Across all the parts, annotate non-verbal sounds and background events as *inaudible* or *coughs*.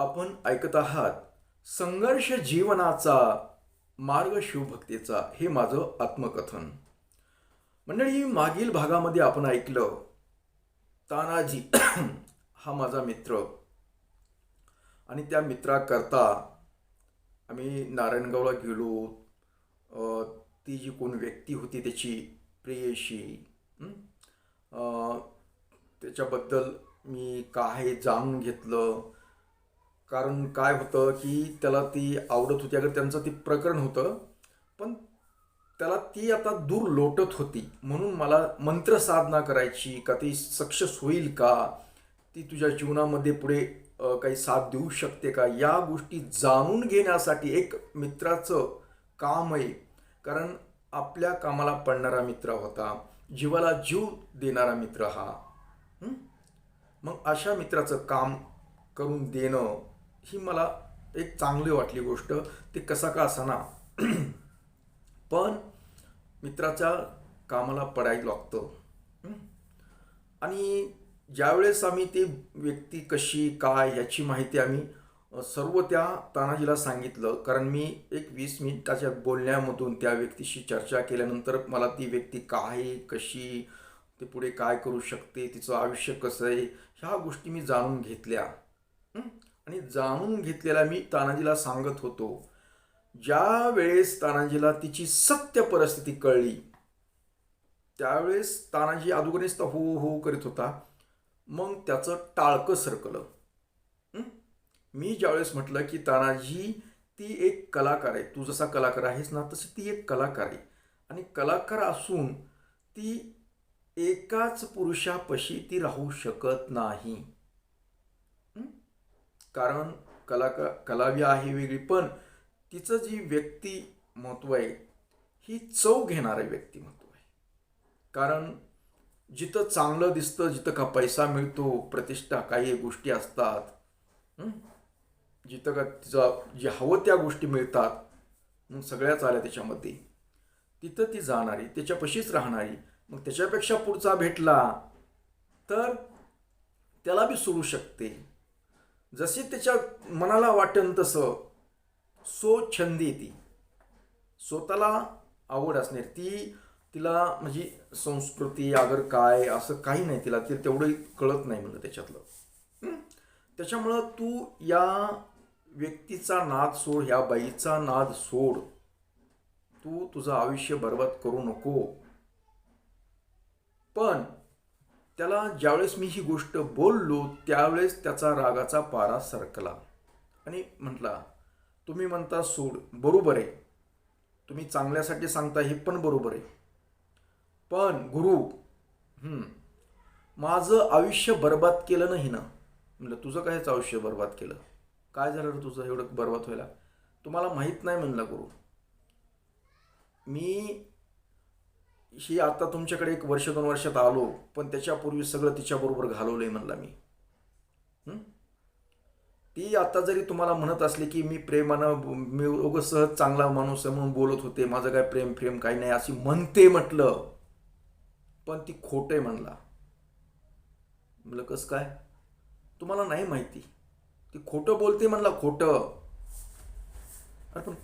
आपण ऐकत आहात संघर्ष जीवनाचा मार्ग शिवभक्तीचा हे माझं आत्मकथन. मंडळी मागील भागामध्ये आपण ऐकलं तानाजी *clears throat* हा माझा मित्र. आणि त्या मित्राकरता आम्ही नारायणगावला गेलो. ती जी कोण व्यक्ती होती त्याची प्रियशी त्याच्याबद्दल मी काय जाणून घेतलं. कारण काय होतं की त्याला ती आवडत होती. अगर त्यांचं ते प्रकरण होतं पण त्याला ती आता दूर लोटत होती. म्हणून मला मंत्रसाधना करायची का ती सक्सेस होईल का? ती तुझ्या जीवनामध्ये पुढे काही साथ देऊ शकते का? या गोष्टी जाणून घेण्यासाठी एक मित्राचं काम आहे. कारण आपल्या कामाला पडणारा मित्र होता. जीवाला जीव देणारा मित्र हा? मग अशा मित्राचं काम करून देणं ही मला एक चांगली वाटली गोष्ट. ते कसा का असाना. *clears throat* पण मित्राच्या कामाला पडायला लागतं. आणि ज्यावेळेस आम्ही ती व्यक्ती कशी काय याची माहिती आम्ही सर्व त्या तानाजीला सांगितलं. कारण मी एक वीस मिनिटाच्या बोलण्यामधून त्या व्यक्तीशी चर्चा केल्यानंतर मला ती व्यक्ती काय कशी ते पुढे काय करू शकते तिचं आयुष्य कसं आहे ह्या गोष्टी मी जाणून घेतल्या. आणि जाणून घेतलेला मी तानाजीला सांगत होतो. ज्या वेळेस तानाजीला तिची सत्य परिस्थिती कळली त्यावेळेस तानाजी अगोदरच तर हो हो करीत होता. मग त्याचं टाळकं सरकलं. मी ज्यावेळेस म्हटलं की तानाजी ती एक कलाकार आहे. तू जसा कलाकार आहेस ना तशी ती एक कलाकार आहे. आणि कलाकार असून ती एकाच पुरुषापशी ती राहू शकत नाही. कारण कलाकार कलावी आहे वेगळी पण तिचं जी व्यक्तिमत्व आहे ही चव घेणारं व्यक्तिमत्व आहे. कारण जिथं चांगलं दिसतं जिथं का पैसा मिळतो प्रतिष्ठा काही गोष्टी असतात जिथं का तिचं जे हवं त्या गोष्टी मिळतात मग सगळ्याच आल्या त्याच्यामध्ये. तिथं ती जाणारी त्याच्यापाशीच राहणारी मग त्याच्यापेक्षा पुढचा भेटला तर त्याला बी सोडू शकते. जशी त्याच्या मनाला वाटेल तसं सो छंदी ती. स्वतःला आवड असणार ती तिला म्हणजे संस्कृती अगर काय असं काही नाही तिला. ते तेवढं कळत नाही म्हणलं त्याच्यातलं. त्याच्यामुळं तू या व्यक्तीचा नाद सोड ह्या बाईचा नाद सोड. तू तुझं आयुष्य बरबाद करू नको. पण त्याला ज्यावेळेस मी ही गोष्ट बोललो त्यावेळेस त्याचा रागाचा पारा सरकला. आणि म्हटला तुम्ही म्हणता सोड बरोबर आहे. तुम्ही चांगल्यासाठी सांगता हे पण बरोबर आहे. पण गुरु माझं आयुष्य बर्बाद केलं नाही ना. म्हटलं तुझं कायच आयुष्य बर्बाद केलं? काय झालं रे तुझं? एवढं बर्बाद व्हायला? तुम्हाला माहीत नाही म्हणलं गुरु. मी ही आता तुमच्याकडे एक वर्ष दोन वर्षात आलो पण त्याच्यापूर्वी सगळं तिच्याबरोबर घालवलं आहे म्हणला मी. ती आता जरी तुम्हाला म्हणत असली की मी प्रेमानं मी उगं सहज चांगला माणूस आहे म्हणून बोलत होते माझं काय प्रेम प्रेम काही नाही अशी म्हणते म्हटलं पण ती खोटं आहे म्हणला. म्हणलं कसं काय? तुम्हाला नाही माहिती. ती खोटं बोलते म्हणला खोटं. अरे पण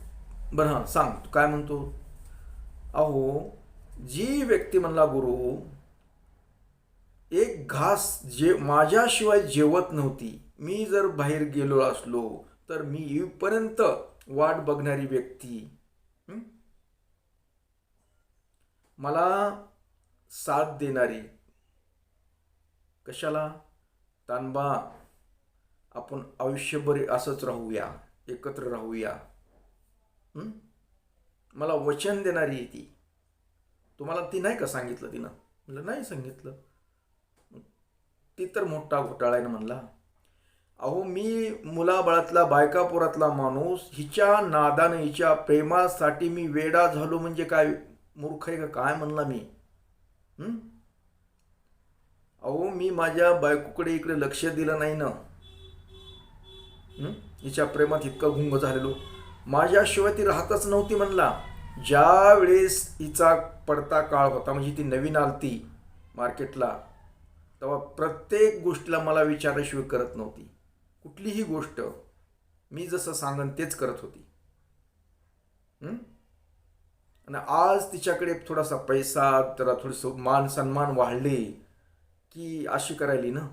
बरं हां सांग तू काय म्हणतो? अहो जी व्यक्ती म्हणला गुरु एक घास जे माझ्याशिवाय जेवत नव्हती. मी जर बाहेर गेलो असलो तर मी येईपर्यंत वाट बघणारी व्यक्ती. मला साथ देणारी. कशाला? तानबा आपण आयुष्यभर असंच राहूया एकत्र राहूया. मला वचन देणारी आहे ती. तुम्हाला ती नाही का सांगितलं तिनं? म्हणलं नाही सांगितलं. ती तर मोठा घोटाळा आहे ना म्हणला. अहो मी मुलाबाळातला बायकापुरातला माणूस हिच्या नादानं हिच्या प्रेमासाठी मी वेडा झालो म्हणजे काय? मूर्ख आहे का? काय म्हणला मी? अहो मी माझ्या बायकोकडे इकडे लक्ष दिलं नाही ना. हिच्या प्रेमात इतका गुंग झालेलो. माझ्याशिवाय ती राहतच नव्हती म्हणला. ज्या वेळेस हिचा पडता काळ होता म्हणजे ती नवीन आलती मार्केटला तेव्हा प्रत्येक गोष्टीला मला विचाराशिवाय करत नव्हती. कुठलीही गोष्ट मी जसं सांगन तेच करत होती. आणि आज तिच्याकडे थोडासा पैसा जरा थोडंसं मान सन्मान वाढले की अशी करायली ना?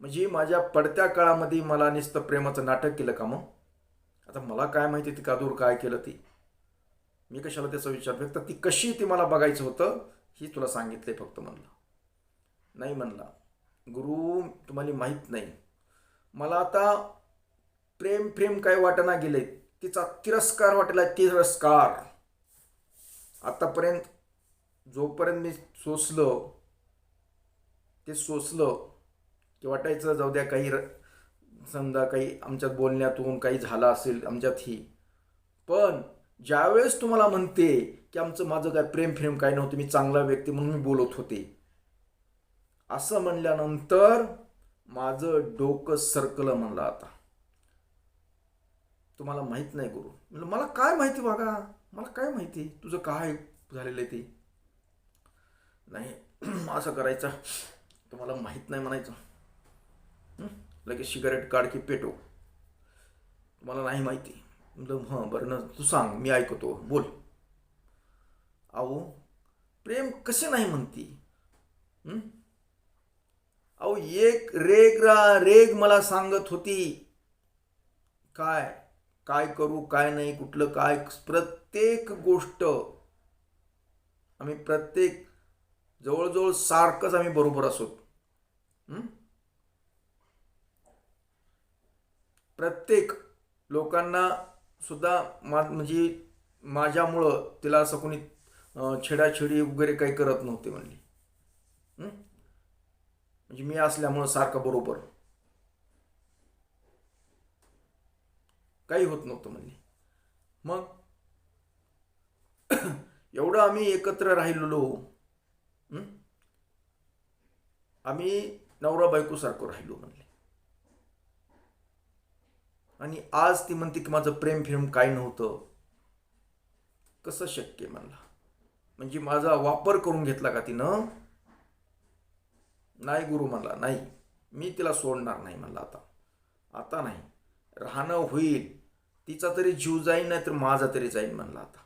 म्हणजे माझ्या पडत्या काळामध्ये मला नुसतं प्रेमाचं नाटक केलं का मग? आता मला काय माहिती ती कादूर काय केलं ती? मी कशाला त्याचा विचार फक्त ती कशी ती मला बघायचं होतं ही तुला सांगितलंय फक्त म्हणलं. नाही म्हणला. गुरु तुम्हाला माहीत नाही. मला आता प्रेम प्रेम काय वाटना गेले तिचा तिरस्कार वाटला तिरस्कार. आतापर्यंत जोपर्यंत मी सोसलं ते सोसलं की वाटायचं जाऊ द्या काही र- समजा काही आमच्यात बोलण्यातून काही झालं असेल आमच्यात ही. पण ज्यावेळेस तुम्हाला म्हणते की आमचं माझं काय प्रेम फ्रेम काय नव्हतं मी चांगला व्यक्ती म्हणून मी बोलत होते. असं म्हणल्यानंतर माझं डोकं सरकलं म्हणलं आता. तुम्हाला माहीत नाही गुरु. म्हणलं मला काय माहिती बघा मला काय माहिती? तुझं काय झालेलं आहे ते? नाही *clears throat* असं करायचं. तुम्हाला माहीत नाही म्हणायचं. लगेच सिगारेट काढ की पेटो तुम्हाला नाही माहिती. म्हणलं हां बरं ना तू सांग मी ऐकतो बोल. अहो प्रेम कसे नाही म्हणती? अहो एक रेग रा रेग मला सांगत होती. काय? काय करू काय नाही कुठलं काय? प्रत्येक गोष्ट. आम्ही प्रत्येक जवळजवळ सारखंच आम्ही बरोबर असोत प्रत्येक लोकांना सुद्धा मा म्हणजे माझ्यामुळं तिला असं कोणी छेडाछेडी वगैरे काही करत नव्हते म्हणली. म्हणजे मी असल्यामुळं सारखं बरोबर. काही होत नव्हतं म्हणली. मग *clears throat* एवढं आम्ही एकत्र राहिलेलो. आम्ही नवरा बायकोसारखं राहिलो म्हणले. आणि आज ती म्हणते की माझं प्रेम फिल्म काय नव्हतं. कसं शक्य म्हणला? म्हणजे माझा वापर करून घेतला का तिनं? नाही गुरु म्हणला नाही. मी तिला सोडणार नाही म्हणला आता. आता नाही. राहणं होईल. तिचा तरी जीव जाईन नाही तर माझा तरी जाईल म्हणला आता.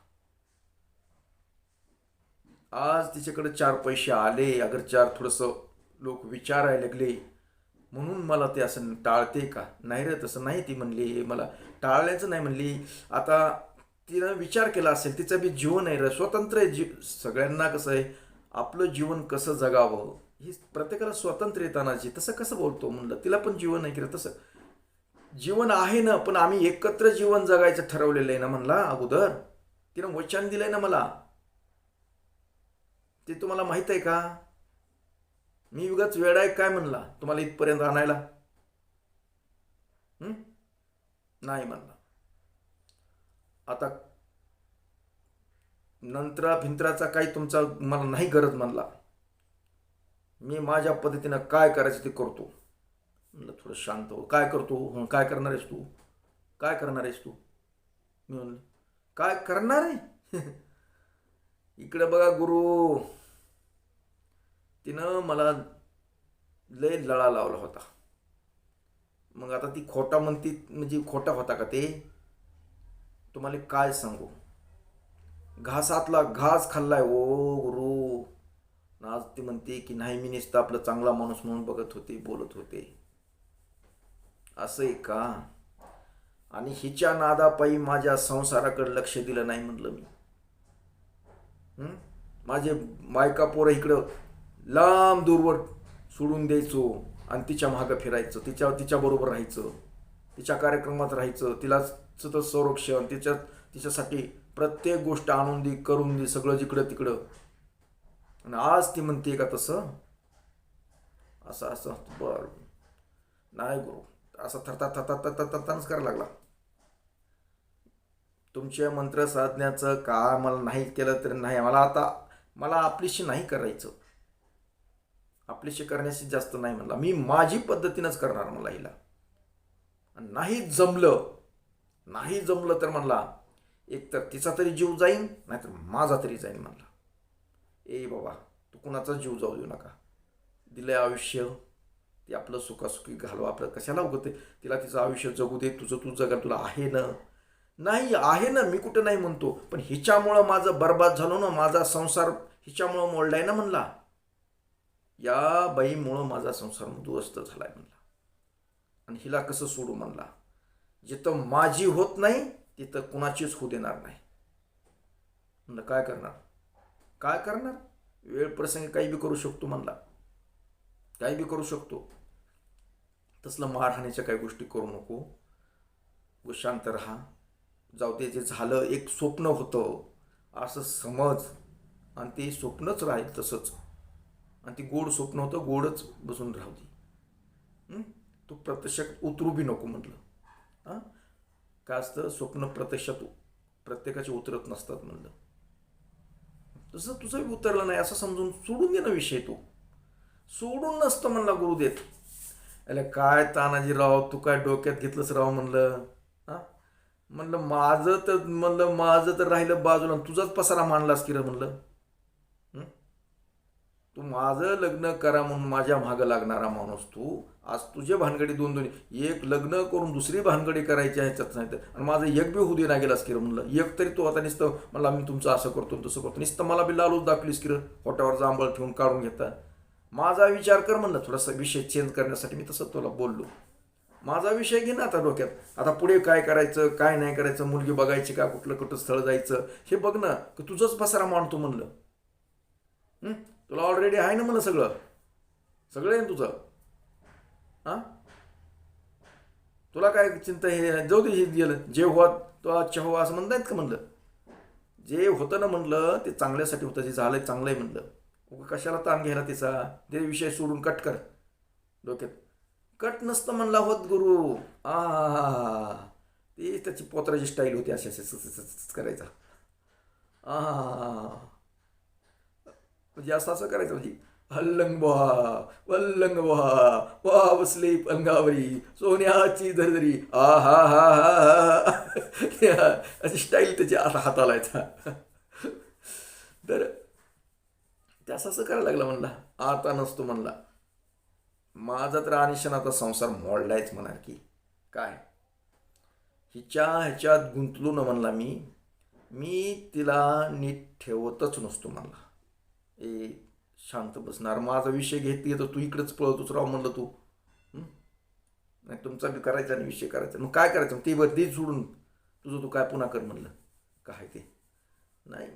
आज तिच्याकडे चार पैसे आले. अगर चार थोडंसं लोक विचारायला लागले म्हणून मला ते असं टाळते का? नाही रे तसं नाही ती म्हणली मला टाळल्याचं नाही म्हणली. आता तिनं विचार केला असेल तिचं बी जीवन आहे रे स्वतंत्र आहे जी सगळ्यांना कसं आहे आपलं जीवन कसं जगावं? ही प्रत्येकाला स्वातंत्र्य येतानाची तसं कसं बोलतो म्हणलं? तिला पण जीवन आहे की तसं. जीवन आहे ना पण आम्ही एकत्र जीवन जगायचं ठरवलेलं आहे ना म्हणला अगोदर. तिनं वचन दिलंय ना मला. ते तुम्हाला माहीत आहे का? मी उगाच वेळ आहे काय म्हणला? तुम्हाला इथपर्यंत आणायला? नाही म्हणला. आता नंतरा भिंत्राचा काही तुमचा मला नाही गरज म्हणला. मी माझ्या पद्धतीनं काय करायचं ते करतो. म्हणलं थोडं शांत हो. काय करतो? काय करणार आहेस तू? काय करणार आहेस तू? मी म्हणलं काय करणार आहे? *laughs* इकडे बघा गुरु. तिनं मला लय लळा लावला होता. मग आता ती खोटा म्हणती म्हणजे खोटा होता का ते? तुम्हाला काय सांगू? घासातला घास खाल्लाय ओ गुरु. आज ती म्हणते की नाही मी नुसतं आपलं चांगला माणूस म्हणून बघत होते बोलत होते. असं आहे का? आणि हिच्या नादापायी माझ्या संसाराकडे लक्ष दिलं नाही म्हटलं मी. माझे बायका पोरं इकडं लांब दूरवर सोडून द्यायचो आणि तिच्या मागं फिरायचं. तिच्या तिच्याबरोबर राहायचं. तिच्या कार्यक्रमात राहायचं. तिला तर संरक्षण तिच्या तिच्यासाठी प्रत्येक गोष्ट आणून दे करून दे सगळं जिकडं तिकडं. आणि आज ती म्हणते का तसं? असं असं बरं. नाही गुरु. असं थरता थरता थरता थरताच करायला लागला. तुमच्या मंत्र साधण्याचं का मला नाही केलं तरी नाही. मला आता मला आपलीशी नाही करायचं. आपल्याशी करण्याशी जास्त नाही म्हणला. मी माझी पद्धतीनंच करणार मला हिला. नाही जमलं नाही जमलं तर म्हणला एक तर तिचा तरी जीव जाईन नाहीतर माझा तरी जाईन म्हणला. ए बाबा तू कुणाचा जीव जाऊ देऊ नका. दिलंय आयुष्य ती आपलं सुखासुखी घालवा. आपलं कशाला उगते तिला तिचं आयुष्य जगू दे तुझं तू जगा तुला आहे ना? नाही आहे ना मी कुठं नाही म्हणतो. पण हिच्यामुळं माझं बर्बाद झालो ना माझा संसार हिच्यामुळं मोडलाय ना म्हणला. या बाईमुळं माझा संसार उद्ध्वस्त आहे म्हणला. आणि हिला कसं सोडू म्हणला? जिथं माझी होत नाही तिथं कुणाचीच होऊ देणार नाही. म्हणलं काय करणार? काय करणार? वेळ प्रसंगी काही बी करू शकतो म्हणला. काही बी करू शकतो. तसलं मारहाणीच्या काही गोष्टी करू नको. शांत राहा. जाऊ दे जे झालं एक स्वप्न होतं. असं समज. आणि ते स्वप्नच राहील तसंच. आणि ती गोड स्वप्न होतं गोडच बसून राहू दे तू प्रत्यक्षात उतरू बी नको म्हटलं. हां? का असतं? स्वप्न प्रत्यक्षात प्रत्येकाचे उतरत नसतात म्हणलं. तसं तुझं उतरलं नाही असं समजून सोडून दे ना विषय तू. सोडून नसतं म्हणला गुरुदेव. अरे काय तानाजी राव तू काय डोक्यात घेतलंच राव म्हणलं? हा? म्हणलं माझं तर म्हणलं माझं तर राहिलं बाजूला तुझाच पसारा मांडलास की रे म्हणलं? तू माझं लग्न करा म्हणून माझ्या मागं लागणारा माणूस तू. आज तुझे भानगडी दोन दोन एक लग्न करून दुसरी भानगडी करायची ह्याच्यात नाही तर. आणि माझं एक बी होऊ दे ना गेलास किरण म्हणलं. एक तरी तू आता नुसतं मला मी तुमचं असं करतो तसं करतो. नुसतं मला बी लालूच दाखलीस किरण फोटावर पोटावर जांभळ ठेवून काढून घेता. माझा विचार कर म्हणलं थोडासा विषय चेंज करण्यासाठी मी तसं तुला बोललो. माझा विषय घे ना आता डोक्यात. आता पुढे काय करायचं काय नाही करायचं मुलगी बघायची का कुठलं कुठं स्थळ जायचं हे बघ ना की तुझंच पसारा मांडतो म्हणलं. तुला ऑलरेडी आहे ना मला सगळं? सगळं आहे ना तुझं? हां? तुला काय चिंता हे जाऊ दे हे गेलं जे हो तो अच्छा हो असं म्हणतायत का म्हणलं? जे होतं ना म्हणलं ते चांगल्यासाठी होतं. जे आहे चांगलं आहे म्हणलं. कशाला ताण घ्यायला तिचा ते विषय सोडून कट कर. डोक्यात. कट नसतं म्हणला होत गुरु. आ ती त्याची पोत्राची स्टाईल होती अशी अशी करायचा. आ म्हणजे असं असं करायचं म्हणजे हल्लंग बा वल्लंग बा वा बसले पंगावरी सोन्याची धरधरी आ हा हा हा हा अशी स्टाईल त्याची आता हाताला येता तर त्यास असं करायला लागला म्हणला. आता नसतो म्हणला. माझा तर अनिशन आता संसार मोडलायच म्हणा की. काय? हिच्या ह्याच्यात गुंतलो ना म्हणला मी मी तिला नीट ठेवतच नसतो म्हणला. ए शांत बसणार माझा विषय घेत तर तू इकडेच पळतोच राव म्हणलं तू. नाही तुमचा बी करायचा आणि विषय करायचा. मग काय करायचं? ते बरं ते सोडून. तुझं तू काय पुन्हा कर म्हणलं? काय ते? नाही.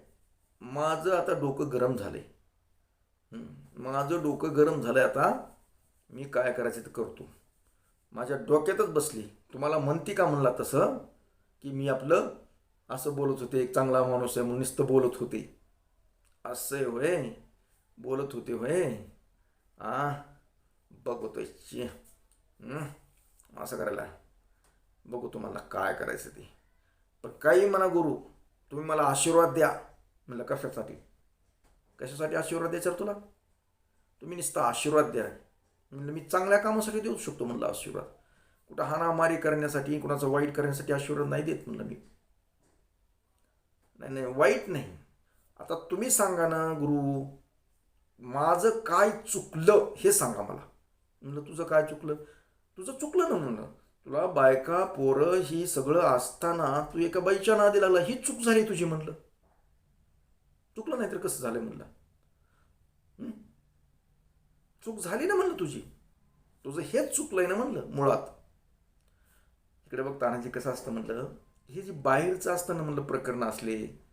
माझं आता डोकं गरम झालंय. आहे माझं डोकं गरम झालंय आता. मी काय करायचं ते करतो. माझ्या डोक्यातच बसली. तुम्हाला म्हणती का म्हणला तसं? की मी आपलं असं बोलत होते एक चांगला माणूस आहे म्हणून नुसतं बोलत होते. असं होय? बोलत होते होय? आ बघतोय ची. असं करायला. बघू तुम्हाला काय करायचं ते. पण काही म्हणा गुरु तुम्ही मला आशीर्वाद द्या. म्हणलं कशासाठी? कशासाठी आशीर्वाद द्यायचा तुला? तुम्ही नुसता आशीर्वाद द्या. म्हणलं मी चांगल्या कामासाठी देऊ शकतो म्हणलं आशीर्वाद. कुठं हाणामारी करण्यासाठी कुणाचं वाईट करण्यासाठी आशीर्वाद नाही देत म्हणलं मी. नाही नाही वाईट नाही. आता तुम्ही सांगा ना गुरु माझं काय चुकलं हे सांगा मला. म्हणलं तुझं काय चुकलं? तुझं चुकलं ना म्हणलं. तुला बायका पोरं ही सगळं असताना तू एका बाईच्या नादी लागला. ही चूक झाली तुझी म्हणलं. चुकलं नाही तर कसं झालं म्हणलं? चूक झाली ना म्हणलं तुझी. तुझं हेच चुकलंय ना म्हणलं मुळात. इकडे बघ तानाजी कसं असतं म्हणलं? हे जे बाहेरचं असतं ना म्हणलं प्रकरण असले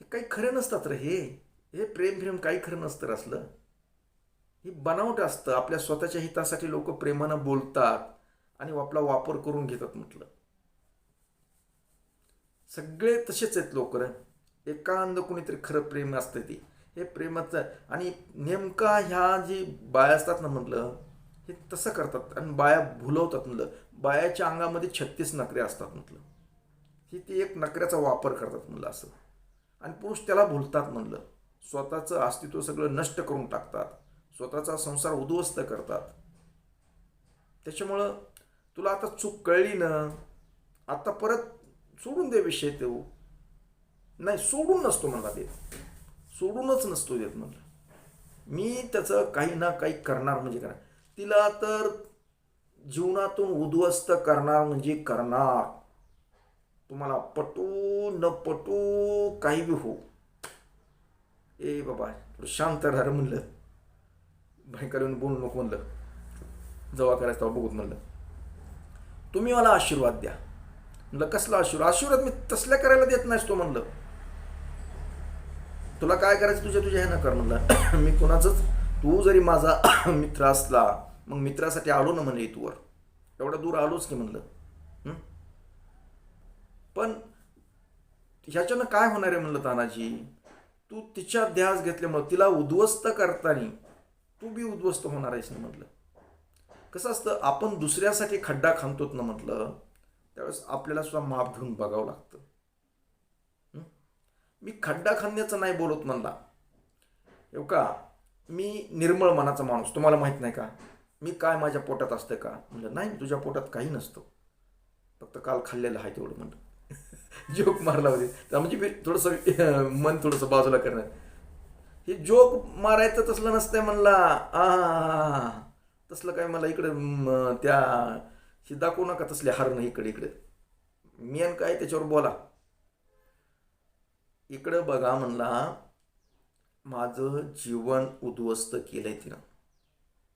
हे काही खरं नसतात रे हे. हे प्रेम प्रेम काही खरं नसतं असलं. हे बनावट असतं. आपल्या स्वतःच्या हितासाठी लोक प्रेमानं बोलतात आणि आपला वापर करून घेतात म्हटलं. सगळे तसेच आहेत लोक रे. एकांद कुणीतरी खरं प्रेम असतं ती. हे प्रेमाचं आणि नेमका ह्या जी बाया असतात ना म्हटलं हे तसं करतात आणि बाया भुलवतात म्हटलं. बायाच्या अंगामध्ये छत्तीस नकऱ्या असतात म्हटलं. ही ती एक नकऱ्याचा वापर करतात म्हटलं असं. आणि पुरुष त्याला भुलतात म्हणलं. स्वतःचं अस्तित्व सगळं नष्ट करून टाकतात. स्वतःचा संसार उद्ध्वस्त करतात. त्याच्यामुळं तुला आता चूक कळली ना आता परत सोडून दे विषय तो. नाही सोडून नसतो म्हणला देत सोडूनच नसतो देत म्हणलं. मी त्याचं काही ना काही करणार म्हणजे करणार. तिला तर जीवनातून उद्ध्वस्त करणार म्हणजे करणार. तुम्हाला पटू न पटू काही बी हो ए बाबा थोडं शांत राहा म्हणलं. भयंकर येऊन बोलू नको म्हणलं. जेव्हा करायचं तेव्हा बघूत म्हणलं. तुम्ही मला आशीर्वाद द्या. म्हणलं कसला आशीर्वाद? आशीर्वाद मी तसल्या करायला देत नाहीस तो म्हणलं. तुला काय करायचं तुझ्या तुझ्या ह्यानं कर म्हणलं. *coughs* मी कुणाचंच तू जरी माझा *coughs* मित्र असला मग मित्रासाठी आलो ना म्हणे इथवर. एवढा दूर आलोच की म्हणलं. पण ह्याच्यानं काय होणार आहे म्हणलं तानाजी? तू तिच्या ध्यास घेतल्यामुळं तिला उद्ध्वस्त करताना तू बी उद्ध्वस्त होणार आहेस ना म्हटलं. कसं असतं आपण दुसऱ्यासाठी खड्डा खांदतोत ना म्हटलं त्यावेळेस आपल्याला सुद्धा माप घेऊन बघावं लागतं. मी खड्डा खांदण्याचं नाही बोलत म्हणला. एव का? मी निर्मळ मनाचा माणूस तुम्हाला माहीत नाही का? मी काय माझ्या पोटात असतं का? म्हणलं नाही तुझ्या पोटात काही नसतं. फक्त काल खाल्लेलं आहे तेवढं म्हणलं. जोक मारला होते. तर म्हणजे मी थोडंसं मन थोडंसं बाजूला करणार. हे जोक मारायचं तसलं नसतंय म्हणला. आ तसलं काय मला इकडे त्या हे दाखवू नका तसले हारणं इकडे इकडे. मेन काय त्याच्यावर बोला. इकडं बघा म्हणला माझं जीवन उद्ध्वस्त केलंय तिनं.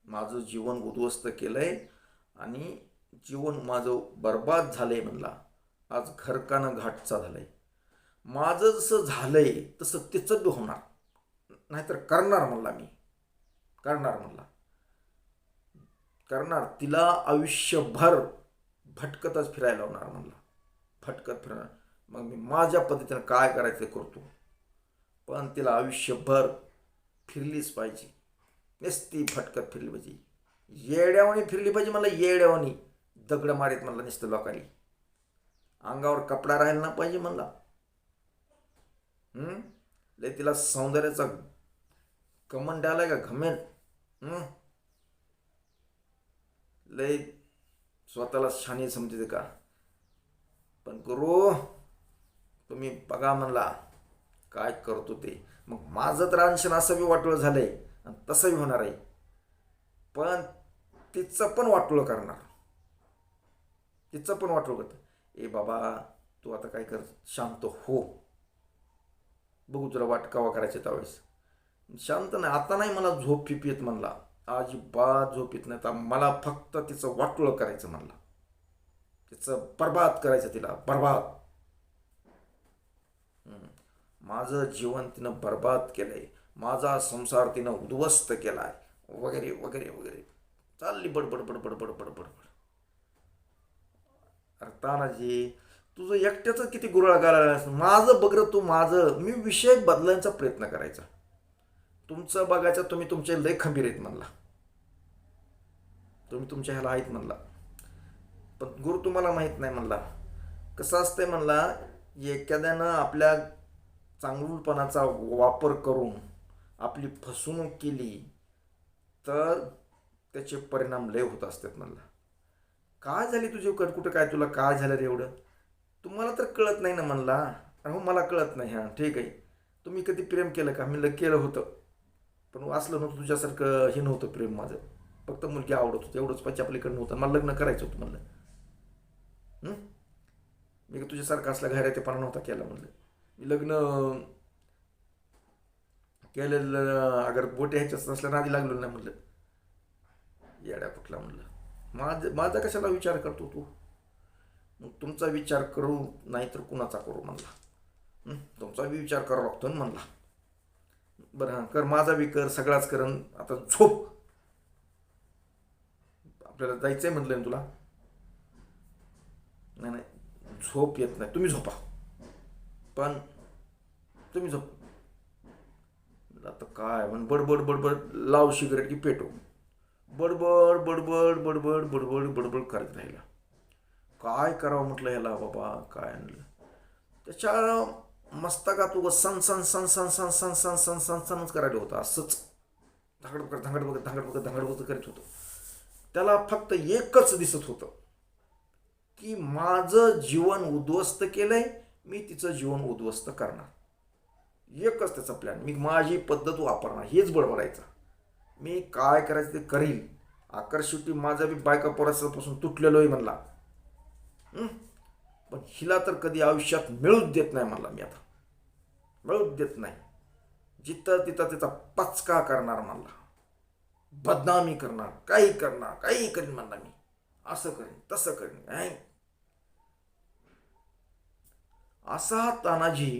माझं जीवन उद्ध्वस्त केलंय आणि जीवन माझं बर्बाद झालंय म्हणला. आज घरकानं घाटचा झालंय. माझं जसं झालंय तसं तिचं बी होणार. नाहीतर करणार म्हणला मी. करणार म्हणला. करणार. तिला आयुष्यभर भटकतच फिरायला लावणार म्हणला. भटकत फिरणार. मग मी माझ्या पद्धतीनं काय करायचं करतो. पण तिला आयुष्यभर फिरलीच पाहिजे. नुसती भटकत फिरली पाहिजे. येड्यावानी फिरली पाहिजे मला येड्यावानी. दगड मारीत म्हणला नुसतं लोकांनी. अंगावर कपडा राहिला ना पाहिजे म्हणला. हम्म? लय तिला सौंदर्याचा कमंड आलाय का घमेल? हम्म? लय स्वतःला शानी समजते का? पण गुरु तुम्ही बघा म्हणला काय करतो ते. मग माझं तर अंशन असं बी वाटोळं झालंय आणि तसंही होणार आहे. पण तिचं पण वाटोळं करणार. तिचं पण वाटोळं करतं. ए बाबा तू आता काय कर शांत हो. बघू तुला वाट कवा करायचे त्यावेळेस. शांत नाही आता नाही मला झोप फिप येत म्हणला. अजिबात झोप येत नाही. तर मला फक्त तिचं वाटोळं करायचं म्हणला. तिचं बर्बाद करायचं तिला बर्बाद. हम्म. माझं जीवन तिनं बर्बाद केलंय. माझा संसार तिनं उद्ध्वस्त केलाय. वगैरे वगैरे वगैरे. चालली बडबड बडबड बडबड बडबड. अरे तानाजी तुझं एकट्याचं किती गुरळ घालायला माझं बघ तू माझं. मी विषय बदलायचा प्रयत्न करायचा. तुमचं बघायचं तुम्ही तुमचे लय खंबीर आहेत म्हणला. तुम्ही तुमच्या ह्याला आहेत म्हणला. पण गुरु तुम्हाला माहीत नाही म्हणला. कसं असतंय म्हणला एखाद्यानं आपल्या चांगलपणाचा वापर करून आपली फसवणूक केली तर त्याचे परिणाम लय होत असतात म्हणला. काय झाली तुझी कट कुठं काय? तुला काय झालं रे एवढं? तुम्हाला तर कळत नाही ना म्हणला. अहो मला कळत नाही. हां ठीक आहे. तुम्ही कधी प्रेम केलं का? मी केलं होतं. पण वाचलं नव्हतं तुझ्यासारखं हे नव्हतं प्रेम माझं. फक्त मुलगी आवडत होती. एवढंच पाच आपल्याकडनं नव्हतं मला लग्न करायचं होतं म्हणलं. मी तुझ्यासारखं असला घरातेपणा नव्हता केला म्हणलं. मी लग्न केलेलं अगर बोटे ह्याच्याच नसल्या नादी लागलो नाही म्हणलं. येड्या कुठला म्हणलं. माझ माझा कशाला विचार करतो तू? मग तुमचा विचार करू नाहीतर कुणाचा करू म्हणला. तुमचा बी विचार करावा लागतो ना म्हणला. बरं हां कर माझा बी कर सगळाच करण आता झोप. आपल्याला जायचंय म्हटलं ना तुला? नाही नाही झोप येत नाही. तुम्ही झोपा. पण तुम्ही झोप. आता काय म्हण बडबड बडबड लाव सिगरेट की पेटो बडबड बडबड बडबड बडबड बडबड करत राहिला. काय करावं म्हटलं ह्याला बाबा? काय आणलं? त्याच्या मस्तकात उगं सन सन सन सन सन सन सन सन सन सनच करायला होतं. असंच धांगड बघत धांगड बघत धांगड बघत धांगड बघत करत होतं. त्याला फक्त एकच दिसत होतं की माझं जीवन उद्ध्वस्त केलंय मी तिचं जीवन उद्ध्वस्त करणार. एकच त्याचा प्लॅन मी माझी पद्धत वापरणार. हेच बडबडायचा. मी काय करायचं ते करील आकर्षिती माझा बी बायका पोरासापासून तुटलेलो आहे म्हणला पण हिला तर कधी आयुष्यात मिळूच देत नाही म्हणला मी आता. मिळूच देत नाही. जिथं तिथं तिचा पचका करणार म्हणला. बदनामी करणार काही करणार काही करीन म्हणला मी. असं करीन तसं करीन नाही. असा हा तानाजी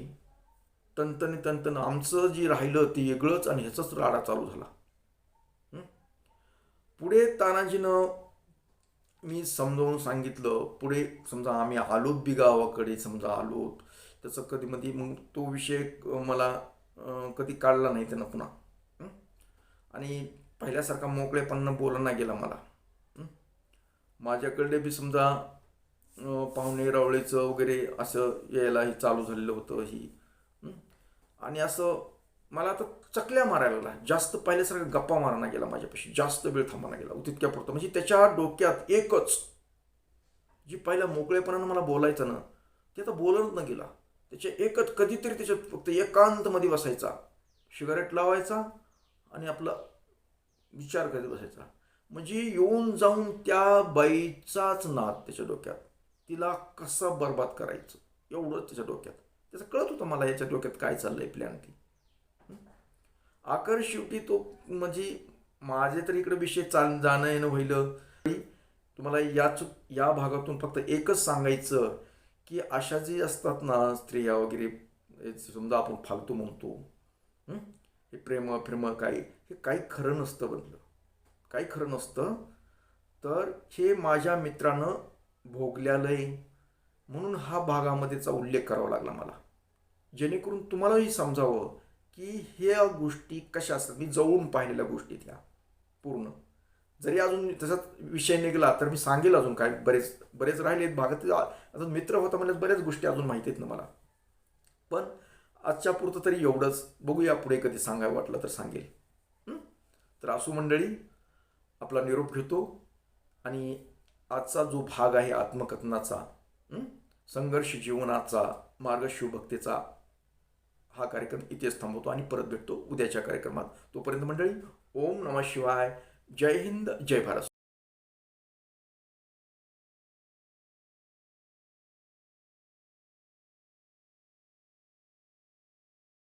तंतनी तंतन आमचं जी राहिलं ते वेगळंच आणि ह्याचाच राडा चालू झाला. पुढे तानाजीनं मी समजावून सांगितलं पुढे समजा आम्ही आलोत बी गावाकडे समजा आलोत त्याचं कधी मध्ये मग तो विषय मला कधी काढला नाही त्यानं पुन्हा. आणि पहिल्यासारखा मोकळेपणानं बोलना गेला मला. माझ्याकडे बी समजा पाहुणे रावळेचं वगैरे असं यायला हे चालू झालेलं होतं ही? आणि असं मला आता चकल्या मारायला लागला. जास्त पहिल्यासारखं गप्पा मारायला गेला माझ्यापाशी. जास्त वेळ थांबायला गेला. तितक्या पुरतं. म्हणजे त्याच्या डोक्यात एकच जी पहिल्या मोकळेपणानं मला बोलायचं ना ते आता बोलत न गेला. त्याच्या एकच कधीतरी त्याच्यात फक्त एकांतमध्ये बसायचा. सिगारेट लावायचा आणि आपला विचार करत बसायचा. म्हणजे येऊन जाऊन त्या बाईचाच नाद त्याच्या डोक्यात. तिला कसं बर्बाद करायचं? एवढंच त्याच्या डोक्यात. त्याचं कळत होतं मला याच्या डोक्यात काय चाललं आहे प्लॅन ती. आकर शेवटी तो म्हणजे माझे तर इकडे विषय चाल जाणं येणं व्हायलं. तुम्हाला याच या भागातून फक्त एकच सांगायचं की अशा जे असतात ना स्त्रिया वगैरे समजा आपण फालतू म्हणतो हे? प्रेम प्रेम काही हे काही खरं नसतं बनलं काही खरं नसतं. तर हे माझ्या मित्रानं भोगल्यालं आहे म्हणून हा भागामध्येचा उल्लेख करावा लागला मला. जेणेकरून तुम्हालाही समजावं की ह्या गोष्टी कशा असतात? मी जवळून पाहिलेल्या गोष्टी त्या पूर्ण. जरी अजून तसाच विषय निघाला तर मी सांगेल अजून काय बरेच बरेच राहिलेत भागात अजून मित्र होता म्हणजे बऱ्याच गोष्टी अजून माहिती आहेत ना मला. पण आजच्या पुरतं तरी एवढंच. बघूया पुढे कधी सांगाय वाटलं तर सांगेल. तर असू मंडळी आपला निरोप घेतो. आणि आजचा जो भाग आहे आत्मकथनाचा संघर्ष जीवनाचा मार्ग शिवभक्तीचा हा कार्यक्रम इथेच थांबवतो आणि परत भेटतो उद्याच्या कार्यक्रमात. तोपर्यंत मंडळी ओम नमः शिवाय. जय हिंद जय भारत.